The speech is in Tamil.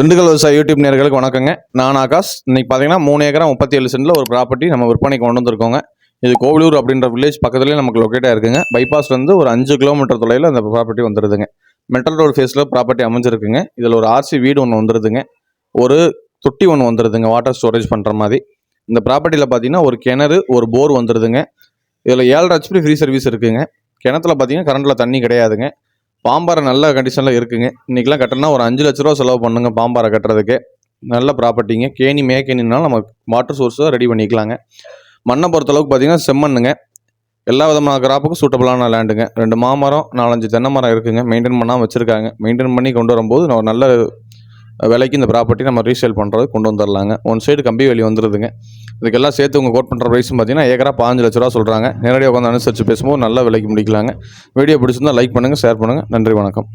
திண்டுக்கல் விவசாய யூடியூப் நேர்களுக்கு வணக்கங்க. நான் ஆகாஷ். இன்னைக்கு பார்த்தீங்கன்னா மூணு ஏக்கரா முப்பத்தி ஏழு சென்டில் ஒரு ப்ராப்பர்ட்டி நம்ம விற்பனைக்கு கொண்டு வந்திருக்கோங்க. இது கோவிலூர் அப்படின்ற வில்லேஜ் பக்கத்துலேயே நமக்கு லொக்கேட்டாக இருக்குங்க. பைபாஸ்லேருந்து ஒரு அஞ்சு கிலோமீட்டர் தொலைவில் அந்த ப்ராப்பர்ட்டி வந்துடுதுங்க மெட்டல் ரோடு ஃபேஸில் ப்ராப்பர்ட்டி அமைஞ்சிருக்குங்க. இதில் ஒரு ஆர்சி வீடு ஒன்று வந்துடுதுங்க ஒரு தொட்டி ஒன்று வந்துடுதுங்க வாட்டர் ஸ்டோரேஜ் பண்ணுற மாதிரி. இந்த ப்ராப்பர்ட்டியில் பார்த்தீங்கன்னா ஒரு கிணறு ஒரு போர் வந்துடுதுங்க இதில் ஏழரை ஹெச்பி ஃப்ரீ சர்வீஸ் இருக்குங்க. கிணத்துல பார்த்தீங்கன்னா கரண்டில் தண்ணி கிடையாதுங்க. பாம்பாறை நல்ல கண்டிஷனில் இருக்குங்க. இன்றைக்கெலாம் கட்டினா ஒரு அஞ்சு லட்ச ரூபா செலவு பண்ணுங்க பாம்பாறை கட்டுறதுக்கு. நல்ல ப்ராப்பர்ட்டிங்க கேணி மேக்கேனினாலும் நம்ம வாட்டர் சோர்ஸை ரெடி பண்ணிக்கலாங்க. மண்ணை பொறுத்தளவுக்கு பார்த்தீங்கன்னா செம்மண்ணுங்க. எல்லா விதமான கிராப்புக்கும் சூட்டபிளான லேண்டுங்க ரெண்டு மாமரம் நாலஞ்சு தென்னை மரம் இருக்குங்க. மெயின்டைன் பண்ணாமல் வச்சுருக்காங்க. மெயின்டைன் பண்ணி கொண்டு வரும்போது நம்ம நல்ல விலைக்கு இந்த ப்ராப்பர்ட்டி நம்ம ரீசேல் பண்ணுறது கொண்டு வந்துடலாங்க ஒன் சைடு கம்பி வெளி வந்துடுதுங்க இதுக்கெல்லாம் சேர்த்து உங்கள் கோட் பண்ணுற ப்ரைஸும் பார்த்தீங்கன்னா ஏக்கரா பாஞ்சு லட்ச ரூபா சொல்கிறாங்க நேரடியாக உட்காந்து அனுசரித்து பேசும்போது நல்லா விலைக்கு முடிக்கலாங்க. வீடியோ பிடிச்சிருந்தா லைக் பண்ணுங்கள் ஷேர் பண்ணுங்கள் நன்றி வணக்கம்.